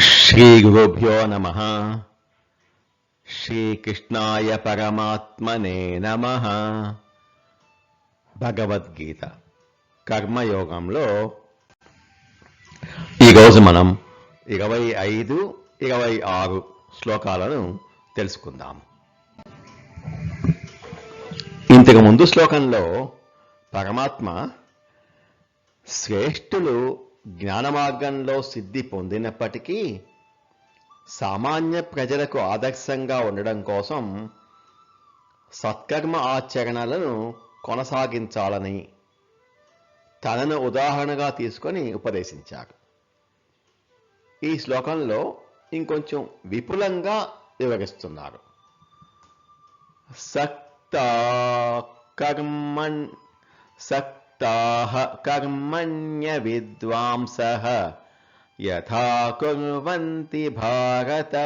శ్రీ గురుభ్యో నమ శ్రీకృష్ణాయ పరమాత్మనే నమ భగవద్గీత కర్మయోగంలో ఈరోజు మనం ఇరవై ఐదు ఇరవై ఆరు శ్లోకాలను తెలుసుకుందాం. ఇంతకు ముందు శ్లోకంలో పరమాత్మ శ్రేష్ఠులు జ్ఞాన మార్గంలో సిద్ధి పొందినప్పటికీ సామాన్య ప్రజలకు ఆదర్శంగా ఉండడం కోసం సత్కర్మ ఆచరణలను కొనసాగించాలని తనను ఉదాహరణగా తీసుకొని ఉపదేశించారు ఈ శ్లోకంలో ఇంకొంచెం విపులంగా వివరిస్తున్నారు సక్త కర్మణ్ సక్తాః కర్మణ్య విద్వాంస యథా కుర్వంతి భారత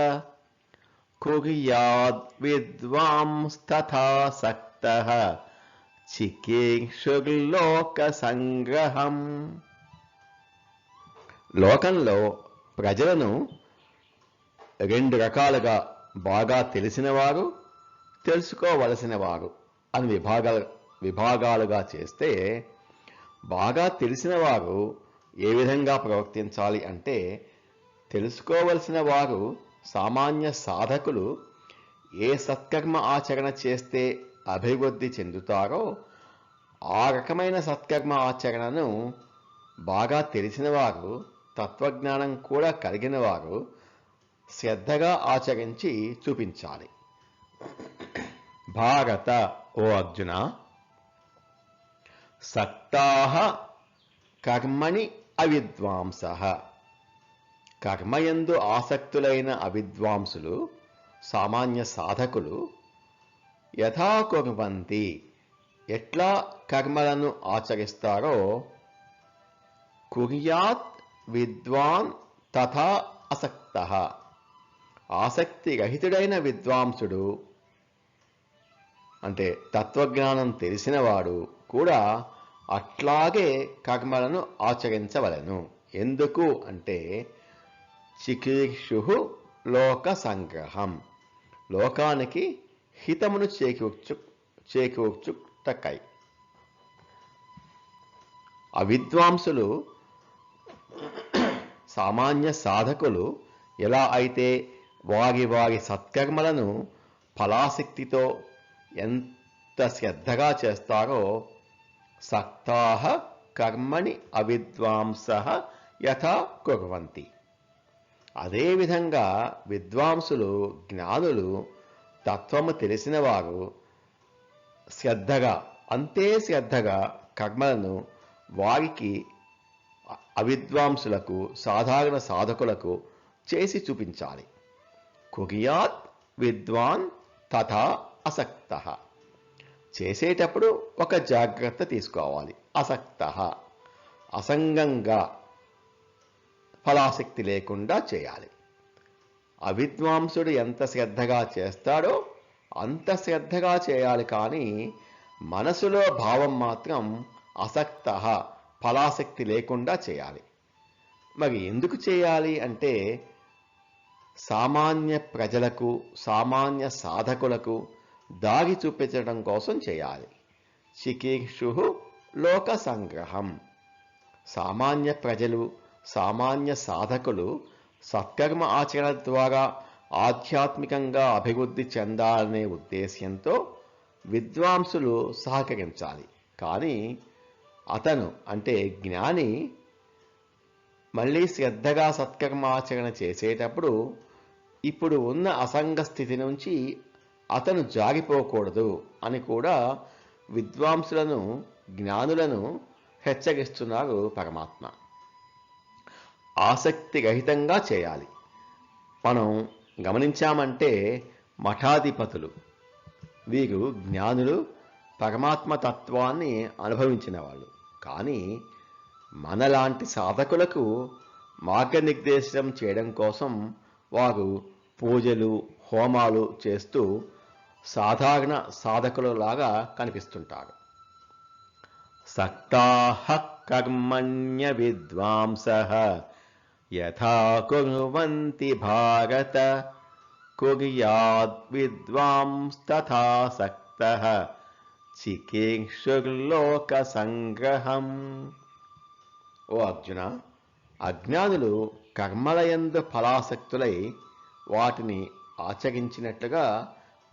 కుర్యాద్ విద్వాంస్తథా సక్తః చికీర్షుర్లోక సంగ్రహం లోకంలో ప్రజలను రెండు రకాలుగా బాగా తెలిసినవారు తెలుసుకోవలసిన వారు అని విభాగాలు విభాగాలుగా చేస్తే బాగా తెలిసిన వారు ఏ విధంగా ప్రవర్తించాలి అంటే తెలుసుకోవలసిన వారు సామాన్య సాధకులు ఏ సత్కర్మ ఆచరణ చేస్తే అభివృద్ధి చెందుతారో ఆ రకమైన సత్కర్మ ఆచరణను బాగా తెలిసిన వారు తత్వజ్ఞానం కూడా కలిగిన వారు శ్రద్ధగా ఆచరించి చూపించాలి. భారత ఓ అర్జున సక్తాహ కర్మణి అవిద్వాంస. కర్మయందు ఆసక్తులైన అవిద్వాంసులు సామాన్య సాధకులు యథా కుర్వంతి ఎట్లా కర్మలను ఆచరిస్తారో కుర్యాత్ విద్వాన్ తథా అసక్త. ఆసక్తి రహితుడైన విద్వాంసుడు అంటే తత్వజ్ఞానం తెలిసినవాడు కూడా అట్లాగే కర్మలను ఆచరించవలను. ఎందుకు అంటే చికీర్షు లోక సంగ్రహం. లోకానికి హితమును చేకూర్చు చేకూర్చుటకై. అవిద్వాంసులు సామాన్య సాధకులు ఎలా అయితే వారి వారి సత్కర్మలను ఫలాశక్తితో ఎంత శ్రద్ధగా చేస్తారో సక్తాహ కర్మణి అవిద్వాంస యథా కుర్వంతి. అదేవిధంగా విద్వాంసులు జ్ఞానులు తత్వము తెలిసిన వారు శ్రద్ధగా అంతే శ్రద్ధగా కర్మలను వారికి అవిద్వాంసులకు సాధారణ సాధకులకు చేసి చూపించాలి. కుగియాత్ విద్వాన్ తథా అసక్త. చేసేటప్పుడు ఒక జాగ్రత్త తీసుకోవాలి. అసక్త. అసంగంగా ఫలాసక్తి లేకుండా చేయాలి. అవిద్వాంసుడు ఎంత శ్రద్ధగా చేస్తాడో అంత శ్రద్ధగా చేయాలి కానీ మనసులో భావం మాత్రం అసక్త ఫలాసక్తి లేకుండా చేయాలి. మరి ఎందుకు చేయాలి అంటే సామాన్య ప్రజలకు సామాన్య సాధకులకు దారి చూపించడం కోసం చేయాలి. చికీర్షు లోక సంగ్రహం. సామాన్య ప్రజలు సామాన్య సాధకులు సత్కర్మ ఆచరణ ద్వారా ఆధ్యాత్మికంగా అభివృద్ధి చెందాలనే ఉద్దేశ్యంతో విద్వాంసులు సహకరించాలి. కానీ అతను అంటే జ్ఞాని మళ్ళీ శ్రద్ధగా సత్కర్మాచరణ చేసేటప్పుడు ఇప్పుడు ఉన్న అసంగ స్థితి నుంచి అతను జారిపోకూడదు అని కూడా విద్వాంసులను జ్ఞానులను హెచ్చరిస్తున్నారు పరమాత్మ. ఆసక్తి రహితంగా చేయాలి. మనం గమనించామంటే మఠాధిపతులు వీరు జ్ఞానులు పరమాత్మ తత్వాన్ని అనుభవించిన వాళ్ళు కానీ మనలాంటి సాధకులకు మార్గనిర్దేశం చేయడం కోసం వారు పూజలు హోమాలు చేస్తూ సాధారణ సాధకులలాగా కనిపిస్తుంటారు సక్తాహ కర్మణ్య విద్వాంస యథా కుర్వంతి భారత కుర్యాద్ విద్వాంస్తథాసక్తః చికేక్షుర్లోక సంగ్రహం ఓ అర్జున అజ్ఞానులు కర్మలయందు ఫలాసక్తులై వాటిని ఆచరించినట్లుగా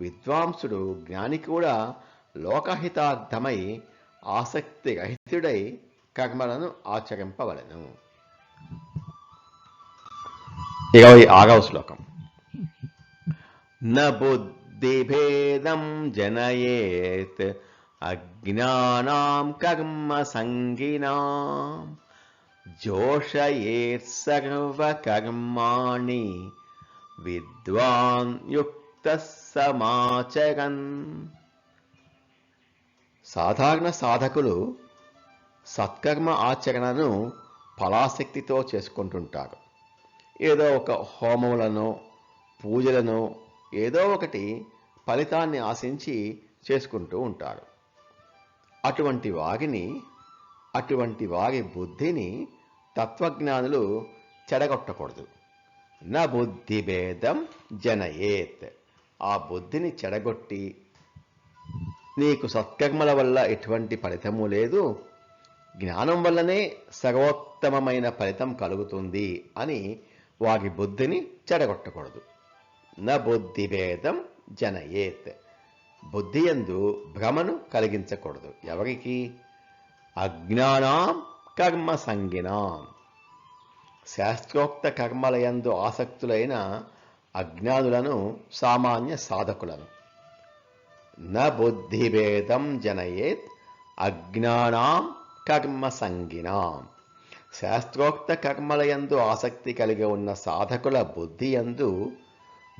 విద్వాంసుడు జ్ఞాని కూడా లోకహితార్థమై ఆసక్తి రహితుడై కర్మలను ఆచరింపవలను. ఇరవై ఆరవ శ్లోకం. న బుద్ధిభేదం జనయేత్ అజ్ఞానాం కర్మ సంగినాం జోషయేత్ సర్వకర్మాణి విద్వాన్ యుక్త సమాచరన్. సాధారణ సాధకులు సత్కర్మ ఆచరణను ఫలాశక్తితో చేసుకుంటుంటారు. ఏదో ఒక హోమములను పూజలను ఏదో ఒకటి ఫలితాన్ని ఆశించి చేసుకుంటూ ఉంటారు. అటువంటి వారిని అటువంటి వారి బుద్ధిని తత్వజ్ఞానులు చెడగొట్టకూడదు. నా బుద్ధి భేదం జనయేత్. ఆ బుద్ధిని చెడగొట్టి నీకు సత్కర్మల వల్ల ఎటువంటి ఫలితము లేదు. జ్ఞానం వల్లనే సర్వోత్తమమైన ఫలితం కలుగుతుంది అని వారి బుద్ధిని చెడగొట్టకూడదు. న బుద్ధి భేదం జనయేత్. బుద్ధి ఎందు భ్రమను కలిగించకూడదు. ఎవరికి? అజ్ఞానాం కర్మ సంగినాం శాస్త్రోక్త కర్మలయందు ఆసక్తులైన అజ్ఞానులను సామాన్య సాధకులను. న బుద్ధిభేదం జనయేత్ అజ్ఞానాం కర్మ సంగినాం శాస్త్రోక్త కర్మలయందు ఆసక్తి కలిగి ఉన్న సాధకుల బుద్ధి యందు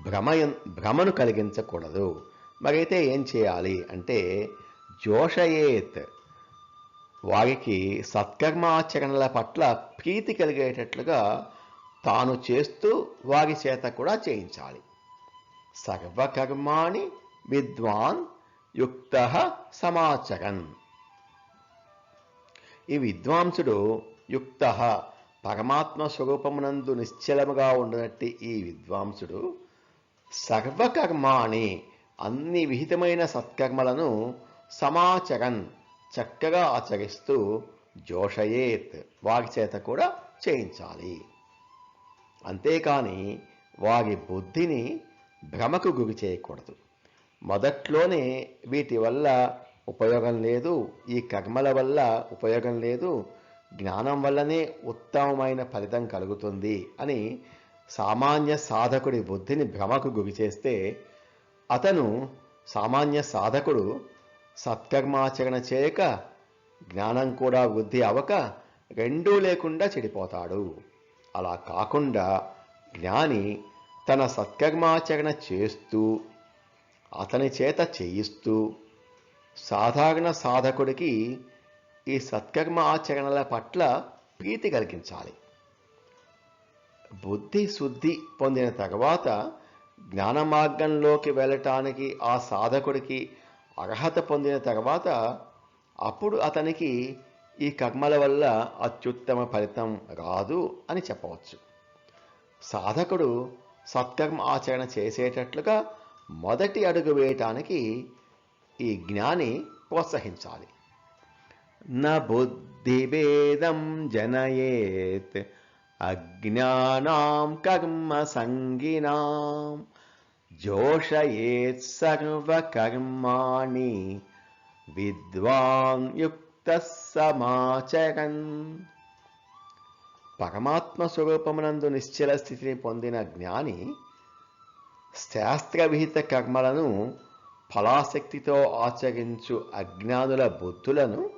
భ్రమ భ్రమను కలిగించకూడదు. మరైతే ఏం చేయాలి అంటే జోషయేత్ వారికి సత్కర్మాచరణల పట్ల ప్రీతి కలిగేటట్లుగా తాను చేస్తూ వారి చేత కూడా చేయించాలి. సర్వకర్మాణి విద్వాన్ యుక్త సమాచరన్. ఈ విద్వాంసుడు యుక్త పరమాత్మ స్వరూపమునందు నిశ్చలముగా ఉండనట్టి ఈ విద్వాంసుడు సర్వకర్మాణి అన్ని విహితమైన సత్కర్మలను సమాచరన్ చక్కగా ఆచరిస్తూ జోషయేత్ వారి చేత కూడా చేయించాలి. అంతేకాని వారి బుద్ధిని భ్రమకు గురి చేయకూడదు. మొదట్లోనే వీటి వల్ల ఉపయోగం లేదు ఈ కర్మల వల్ల ఉపయోగం లేదు జ్ఞానం వల్లనే ఉత్తమమైన ఫలితం కలుగుతుంది అని సామాన్య సాధకుడి బుద్ధిని భ్రమకు గురి చేస్తే అతను సామాన్య సాధకుడు సత్కర్మాచరణ చేయక జ్ఞానం కూడా వృద్ధి అవక రెండూ లేకుండా చెడిపోతాడు. అలా కాకుండా జ్ఞాని తన సత్కర్మాచరణ చేస్తూ అతని చేత చేయిస్తూ సాధారణ సాధకుడికి ఈ సత్కర్మ ఆచరణల పట్ల ప్రీతి కలిగించాలి. బుద్ధి శుద్ధి పొందిన తర్వాత జ్ఞాన మార్గంలోకి వెళ్ళటానికి ఆ సాధకుడికి అర్హత పొందిన తర్వాత అప్పుడు అతనికి ఈ కర్మల వల్ల అత్యుత్తమ ఫలితం రాదు అని చెప్పవచ్చు. సాధకుడు సత్కర్మ ఆచరణ చేసేటట్లుగా మొదటి అడుగు వేయటానికి ఈ జ్ఞాని ప్రోత్సహించాలి. న బుద్ధిభేదం జనయేత్ అజ్ఞానాం కర్మ సంగినాం జోషయేత్ సర్వకర్మాణి విద్వాన్ యుక్త సమాచరన్. పరమాత్మ స్వరూపమునందు నిశ్చల స్థితిని పొందిన జ్ఞాని శాస్త్రవిహిత కర్మలను ఫలాశక్తితో ఆచరించు అజ్ఞానుల బుద్ధులను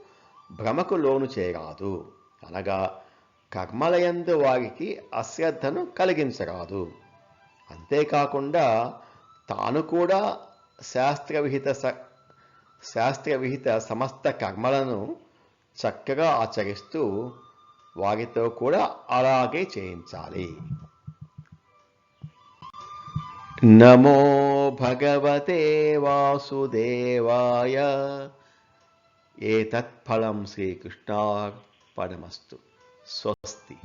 భ్రమకు లోను చేయరాదు. అనగా కర్మలయందు వారికి అశ్రద్ధను కలిగించరాదు. అంతేకాకుండా తాను కూడా శాస్త్రవిహిత శాస్త్ర విహిత సమస్త కర్మలను చక్కగా ఆచరిస్తూ వారితో కూడా అలాగే చేయించాలి. నమో భగవతే వాసుదేవాయ. ఏతత్ఫలం శ్రీకృష్ణార్పణమస్తు. స్వస్తి.